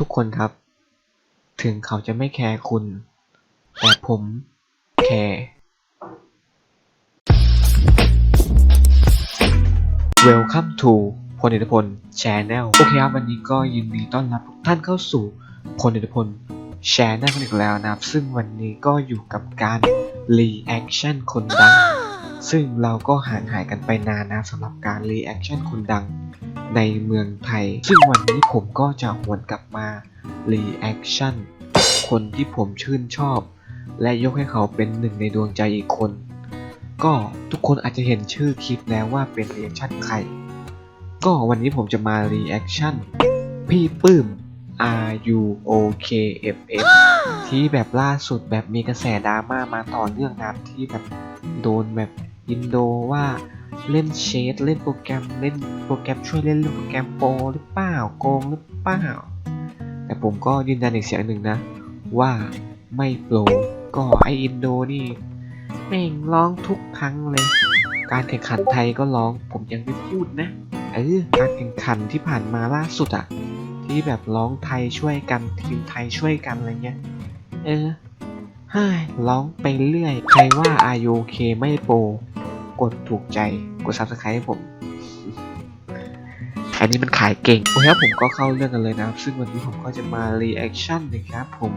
ทุกคนครับ ถึงเขาจะไม่แคร์คุณ แต่ผมแคร์ Welcome to พลอิทธิพล Channel โอเคครับวันนี้ก็ยินดีต้อนรับทุกท่านเข้าสู่พลอิทธิพล Channel กันอีกแล้วนะครับ ซึ่งวันนี้ก็อยู่กับการ Reaction คนดัง ซึ่งเราก็ห่างหายกันไปนานนะสำหรับการ Reaction คนดังในเมืองไทย ซึ่งวันนี้ผมก็จะหวนกลับมา Reaction คนที่ผมชื่นชอบ และยกให้เขาเป็นหนึ่งในดวงใจอีกคน ก็ทุกคนอาจจะเห็นชื่อคลิปแล้วว่าเป็น Reaction ใคร ก็วันนี้ผมจะมา Reaction พี่ปื้ม R U O K F F ที่แบบล่าสุดแบบมีกระแสดราม่ามาต่อเนื่องนะครับที่แบบโดนแบบอินโดว่าเล่นเชดเล่นโปรแกรมเล่นโปรแกรมช่วยเล่นโปรแกรมโปรหรือเปล่าโกงหรือเปล่า แต่ผมก็ยืนยันอีกเสียงหนึ่งนะ ว่าไม่โปรก็ไออินโดนี่แม่งร้องทุกครั้งเลย การแข่งขันไทยก็ร้องผมยังไม่พูดนะเออการแข่งขันที่ผ่านมาล่าสุดอะ ที่แบบร้องไทยช่วยกันทีมไทยช่วยกันอะไรเงี้ย เออฮ้ยร้องไปเรื่อย ใครว่าอายุเคไม่โปร กดถูกใจ กด subscribe ให้ผม อันนี้มันขายเก่ง โอเคครับผมก็เข้าเรื่องกันเลยนะครับ ซึ่งวันนี้ผมก็จะมา reaction นะครับผม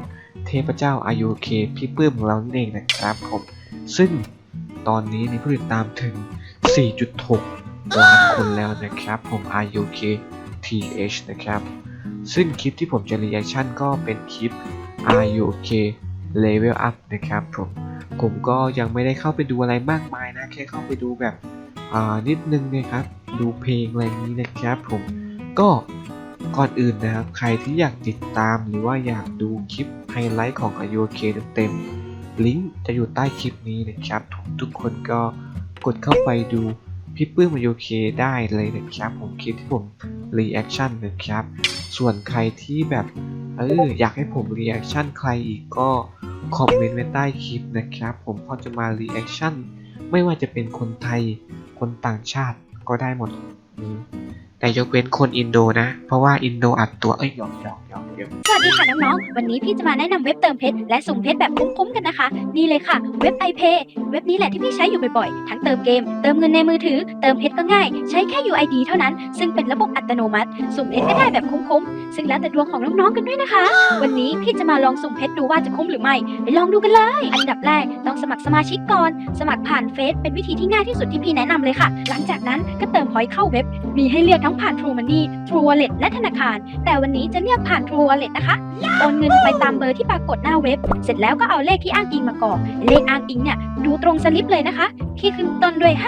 เทพเจ้าอายุเคพี่ปื้มของเราเองนะครับผม ซึ่งตอนนี้มีผู้ติดตามถึง 4.6 ล้านคนแล้วนะครับผม RUK TH นะครับ ซึ่งคลิปที่ผมจะ reaction ก็เป็นคลิป RUK Level Up นะครับผม ผมก็ยังไม่ได้เข้าไปดูอะไรมากมายนะ แค่เข้าไปดูแบบอ่านิดนึงนะครับ ดูเพลงอะไรนี้นะครับผม ก็ก่อนอื่นนะครับ ใครที่อยากติดตามหรือว่าอยากดูคลิปไฮไลท์ของ RUK เต็มๆลิงก์จะอยู่ใต้คลิปนี้นะครับทุกทุกคนก็กดเข้าไปดู พี่ปื้ม RUK ได้เลยนะครับ ผมคลิปที่ผม reaction นนะครับ ส่วนใครที่แบบเอออยากให้ผม reaction ใครอีกก็คอมเมนต์ไว้ใต้คลิปนะครับ ผมก็จะมา reaction ไม่ว่าจะเป็นคนไทยคนต่างชาติก็ได้หมด แต่ยกเว้นคนอินโดนะ เพราะว่าอินโดอัดตัวเอ้ยหยอกหยอก หยอกหยอกสวัสดีค่ะน้องๆ วันนี้พี่จะมาแนะนำเว็บเติมเพชรและสุ่มเพชรแบบคุ้มๆกันนะคะ นี่เลยค่ะ เว็บ iPay เว็บนี้แหละที่พี่ใช้อยู่บ่อยๆ ทั้งเติมเกม เติมเงินในมือถือ เติมเพชรก็ง่าย ใช้แค่ UID เท่านั้น ซึ่งเป็นระบบอัตโนมัติ สุ่มเพชรก็ได้แบบคุ้มๆ ซึ่งแล้วแต่ดวงของน้องๆ กันด้วยนะคะ วันนี้พี่จะมาลองสุ่มเพชรดูว่าจะคุ้มหรือไม่ ไปลองดูกันเลย อันดับแรกต้องสมัครสมาชิกก่อน สมัครผ่านเฟซเป็นวิธีที่ง่ายที่สุดที่พี่แนะนำเลยค่ะ หลังจากนั้นก็เติมพอยต์เข้าเว็บ มีให้เลือกทั้งผ่าน True Money True Wallet และธนาคาร แต่วันนี้จะเลือกผ่าน True Wallet นะคะโอนเงินไปตามเบอร์ที่ปรากฏหน้าเว็บ เสร็จแล้วก็เอาเลขที่อ้างอิงมากรอกเลขอ้างอิงเนี่ยดูตรงสลิปเลยนะคะ ที่ขึ้นต้นด้วย 5000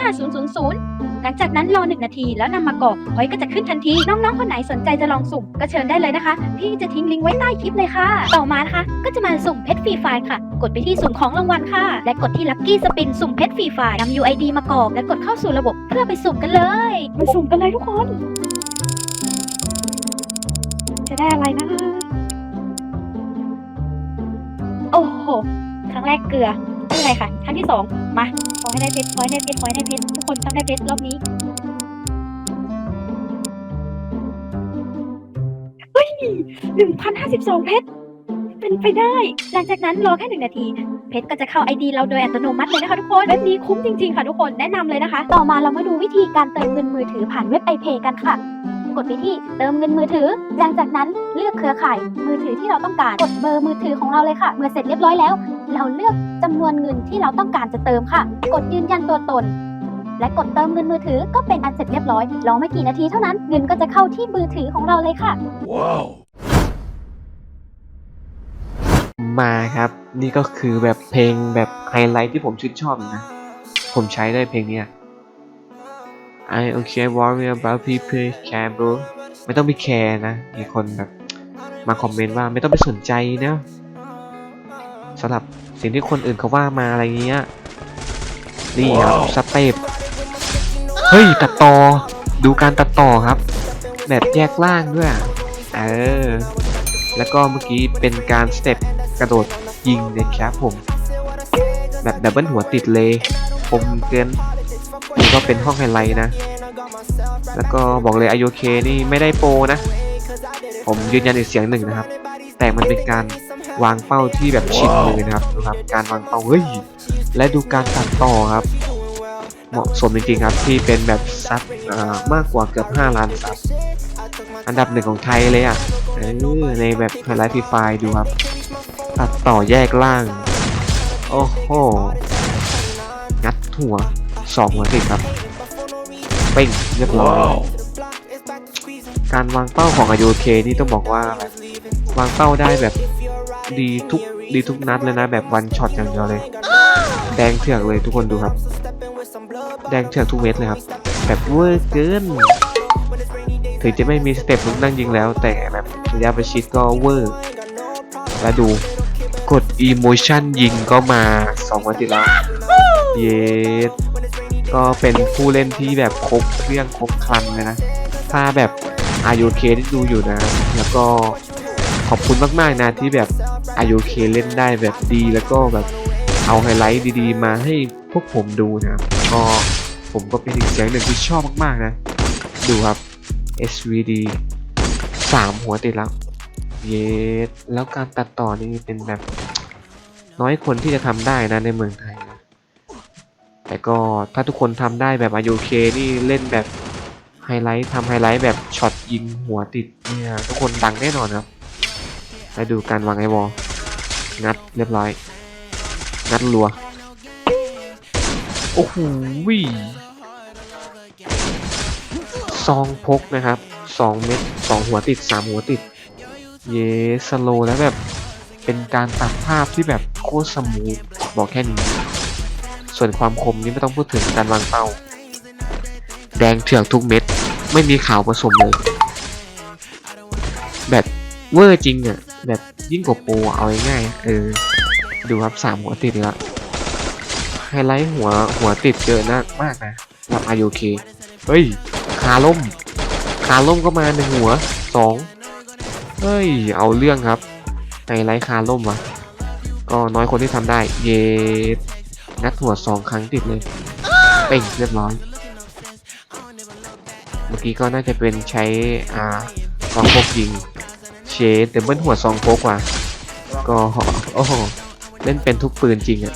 หลังจากนั้นรอหนึ่งนาทีแล้วนำมากรอกพอยก็จะขึ้นทันที น้องๆ คนไหนสนใจจะลองสุ่ม ก็เชิญได้เลยนะคะ พี่จะทิ้งลิงก์ไว้ใต้คลิปเลยค่ะ ต่อมานะคะ ก็จะมาสุ่มเพชรฟรีไฟล์ค่ะ กดไปที่สุ่มของรางวัลค่ะ และกดที่ลัคกี้สปินสุ่มเพชรฟรีไฟล์นำ UID มากรอกและกดเข้าสู่ระบบเพื่อไปสุ่มกันเลยไปสุ่มกันเลยทุกคน จะได้อะไรนะ โอ้โห ครั้งแรกเกลือ ไม่เป็นไรค่ะ ครั้งที่สองมา ขอให้ได้เพชร ขอให้ได้เพชร ขอให้ได้เพชร ทุกคนต้องได้เพชรรอบนี้ เฮ้ยหนึ่งพันห้าสิบสองเพชร เป็นไปได้ หลังจากนั้นรอแค่หนึ่งนาที เพชรก็จะเข้าไอดีเราโดยอัตโนมัติเลยนะคะทุกคนเว็บนี้คุ้มจริงๆค่ะทุกคน แนะนำเลยนะคะ ต่อมาเรามาดูวิธีการเติมเงินมือถือผ่านเว็บ iPay กันค่ะ กดไปที่เติมเงินมือถือ หลังจากนั้นเลือกเครือข่ายมือถือที่เราต้องการกดเบอร์มือถือของเราเลยค่ะ เมื่อเสร็จเรียบร้อยแล้ว เราเลือกจำนวนเงินที่เราต้องการจะเติมค่ะ กดยืนยันตัวตน และกดเติมเงินมือถือก็เป็นอันเสร็จเรียบร้อยรอไม่กี่นาทีเท่านั้นเงินก็จะเข้าที่มือถือของเราเลยค่ะมาครับ นี่ก็คือแบบเพลงแบบไฮไลท์ที่ผมชื่นชอบเลยนะ ผมใช้ได้เพลงเนี้ย I okay worry about people care bro ไม่ต้องไปแคร์นะ มีคนแบบมาคอมเมนต์ว่าไม่ต้องไปสนใจนะสำหรับสิ่งที่คนอื่นเขาว่ามาอะไรเงี้ย นี่ครับสเต็ปเฮ้ย ตัดต่อ ดูการตัดต่อครับ แบบแยกล่างด้วยอะเออ แล้วก็เมื่อกี้เป็นการสเต็ปกระโดดยิงนะครับผม แบบดับเบิลหัวติดเลยคมเกิน นี่ก็เป็นห้องไฮไลท์นะ แล้วก็บอกเลย IOK นี่ไม่ได้โปรนะ ผมยืนยันอีกเสียงหนึ่งนะครับ แต่มันเป็นการวางเป้าที่แบบชิดมือนะครับดูครับ การวางเป้าเฮ้ย และดูการตัดต่อครับ เหมาะสมจริงๆครับที่เป็นแบบซับมากกว่าเกือบ 5 ล้านซับอันดับหนึ่งของไทยเลยอะในแบบไฮไลท์ฟรีไฟดูครับ ตัดต่อแยกล่าง โอ้โหงัดหัว สองหัวติดครับเป้งเรียบร้อยการวางเป้าของอายุเคนี่ต้องบอกว่าแบบวางเป้าได้แบบดีทุกดีทุกนัดเลยนะแบบวันช็อตอย่างเดียวเลย แดงเถือกเลยทุกคนดูครับ แดงเถือกทุกเม็ดเลยครับ แบบเวอร์เกินถึงจะไม่มีสเต็ปลุกนั่งยิงแล้ว แต่แบบระยะประชิดก็เวอร์แล้วดูกด emotion ยิงก็มา2วันติดแล้วเยส ก็เป็นผู้เล่นที่แบบครบเครื่องครบครันเลยนะ ถ้าแบบอายุเคที่ดูอยู่นะ แล้วก็ขอบคุณมากๆนะที่แบบอายุเคเล่นได้แบบดีแล้วก็แบบเอาไฮไลท์ดีๆ มาให้พวกผมดูนะก็ผมก็เป็นอีกเสียงหนึ่งที่ชอบมากๆนะ ดูครับ SVD สามหัวติดแล้วเยสแล้วการตัดต่อนี่เป็นแบบ น้อยคนที่จะทำได้นะในเมืองไทย แต่ก็ถ้าทุกคนทำได้แบบอายุเคนี่เล่นแบบไฮไลท์ทำไฮไลท์แบบช็อตยิงหัวติดเนี่ยทุกคนดังแน่นอนครับไปดูการวางไอวอลงัดเรียบร้อย งัดรัว โอ้โหวิซองพกนะครับสองเม็ดสองหัวติดสามหัวติด เยสโลแล้วแบบ เป็นการตัดภาพที่แบบโคตรสมูทบอกแค่นี้ ส่วนความคมนี่ไม่ต้องพูดถึงการวางเป้า แดงเถื่อกทุกเม็ด ไม่มีขาวผสมเลย แบบเวอร์จริงอะ แบบยิ่งกว่าโปรเอาง่ายๆเออ ดูครับสามหัวติดแล้วไฮไลท์หัวหัวติดเยอะนะมากนะกับอายุเคเฮ้ยคาล่มคาล่มก็มาหนึ่งหัวสองเฮ้ย เอาเรื่องครับไฮไลท์คาล่มวะก็น้อยคนที่ทำได้ เยส งัดหัวสองครั้งติดเลยเป่งเรียบร้อย เมื่อกี้ก็น่าจะเป็นใช้อ่าสองพกยิงเชดแต่เบิ้ลหัวสองพกว่ะก็โอ้โหเล่นเป็นทุกปืนจริงอะ่ะ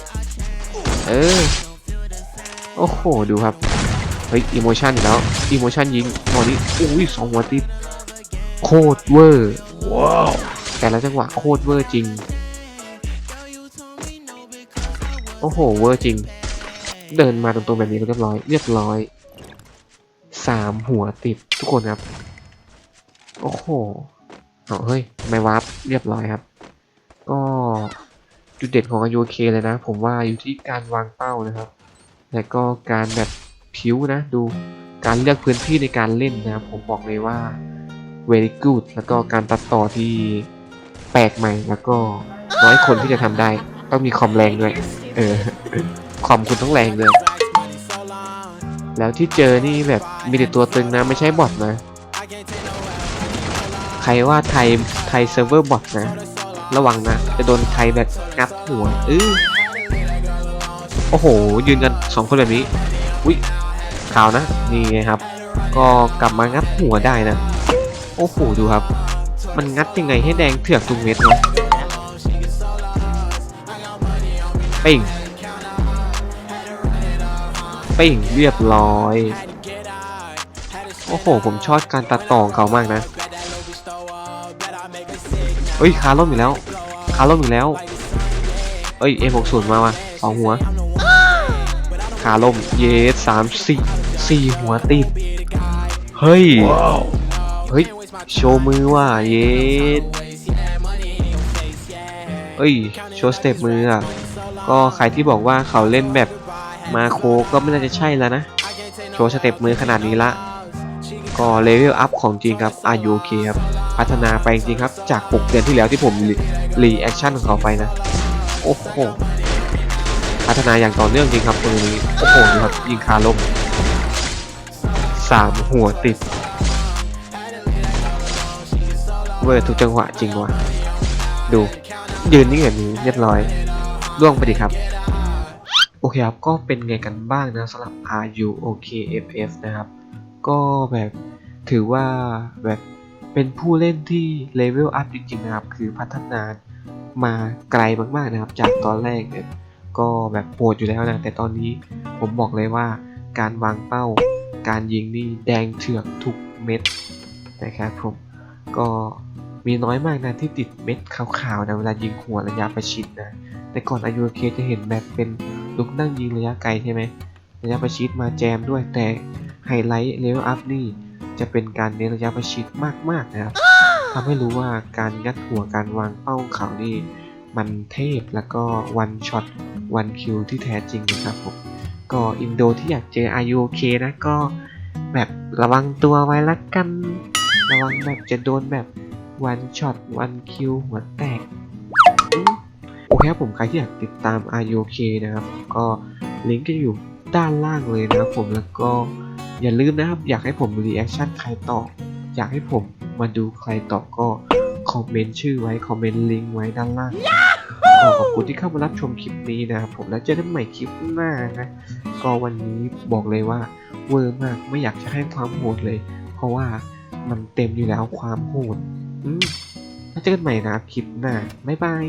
เออโอ้โหดูครับเฮ้ยอีโมชันแล้วอีโมชันยิงตอนนี้อุ้ยสองหัวติดโคตรเวอร์ว้าวแต่ละจังหวะโคตรเวอร์จริง โอ้โห เวอร์จริง เดินมาตรงๆแบบนี้เรียบร้อย เรียบร้อย สามหัวติดทุกคนครับ โอ้โหเอาเฮ้ย ไม่วับเรียบร้อยครับ ก็จุดเด่นของอายุเคเลยนะ ผมว่าอยู่ที่การวางเป้านะครับ และก็การแบบผิวนะ ดูการเลือกพื้นที่ในการเล่นนะครับ ผมบอกเลยว่า very good แล้วก็การตัดต่อที่แปลกใหม่แล้วก็น้อยคนที่จะทำได้ ต้องมีคอมแรงด้วย เออคอมคุณต้องแรงเลย แล้วที่เจอนี่แบบมีแต่ตัวตึงนะไม่ใช่บอทนะ ใครว่าไทยไทยเซิร์ฟเวอร์บอทนะ ระวังนะ จะโดนไทยแบบงัดหัวเออโอ้โห ยืนกันสองคนแบบนี้อุ้ยข่าวนะ นี่ไงครับ ก็กลับมางัดหัวได้นะ โอ้โห ดูครับ มันงัดยังไงให้แดงเถือกทุกเม็ดวะ ป่งเป่งเรียบร้อย โอ้โห ผมชอบการตัดต่อของเขามากนะ เฮ้ยคาร์ล่มอีกแล้วคาร์ล่มอีกแล้ว เอ้ย M60 มาว่ะสองหัวคาร์ล่มเยสสามสี่สี่หัวติด เฮ้ย เฮ้ย โชว์มือว่ะเยสเอ้ย โชว์สเต็ปมืออะ ก็ใครที่บอกว่าเขาเล่นแบบมาโคก็ไม่น่าจะใช่แล้วนะ โชว์สเต็ปมือขนาดนี้ละ ก็เลเวลอัพของจริงครับ are you okay ครับ พัฒนาไปจริงครับ จาก6เดือนที่แล้วที่ผมรีแอคชั่นของเขาไปนะ โอ้โห พัฒนาอย่างต่อเนื่องจริงครับตัวนี้ โอ้โหครับยิงคาลมสามหัวติด เวอร์ทุกจังหวะจริงว่ะ ดู ยืนนิ่งแบบนี้เรียบร้อย ล่วงไปดิครับ โอเคครับ ก็เป็นไงกันบ้างนะสำหรับ RU OK FF นะครับ ก็แบบถือว่าแบบเป็นผู้เล่นที่เลเวลอัพจริงๆนะครับ คือพัฒนามาไกลมากๆนะครับ จากตอนแรกเนี่ยก็แบบโหดอยู่แล้วนะ แต่ตอนนี้ผมบอกเลยว่าการวางเป้า การยิงนี่แดงเถือกทุกเม็ดนะครับผมก็ มีน้อยมากนะที่ติดเม็ดขาวๆนะเวลายิงหัวระยะประชิดนะ แต่ก่อนอายุเคจะเห็นแบบเป็นลูกนั่งยิงระยะไกลใช่ไหมระยะประชิดมาแจมด้วยแต่ไฮไลท์เลเวลอัพนี่จะเป็นการเน้นระยะประชิดมากๆนะครับทำให้รู้ว่าการยัดหัวการวางเป้าของเขานี่มันเทพแล้วก็วันช็อตวันคิวที่แท้จริงนะครับผมก็อินโดที่อยากเจออายุเคนะก็แบบระวังตัวไว้ละกัน ระวังแบบจะโดนแบบ วันช็อตวันคิวหัวแตก โอเคครับผมใครที่อยากติดตาม RUK นะครับ ก็ลิงก์จะอยู่ด้านล่างเลยนะครับผมแล้วก็อย่าลืมนะครับอยากให้ผมรีแอคชั่นใครต่อ อยากให้ผมมาดูใครต่อก็คอมเมนต์ชื่อไว้ คอมเมนต์ลิงก์ไว้ด้านล่างก็ขอบคุณที่เข้ามารับชมคลิปนี้นะครับผมแล้วเจอกันใหม่คลิปหน้านะก็วันนี้บอกเลยว่าเวอร์มากไม่อยากจะให้ความโหดเลย เพราะว่ามันเต็มอยู่แล้วความโหด อืมแล้วเจอกันใหม่นะครับคลิปหน้าบ๊ายบาย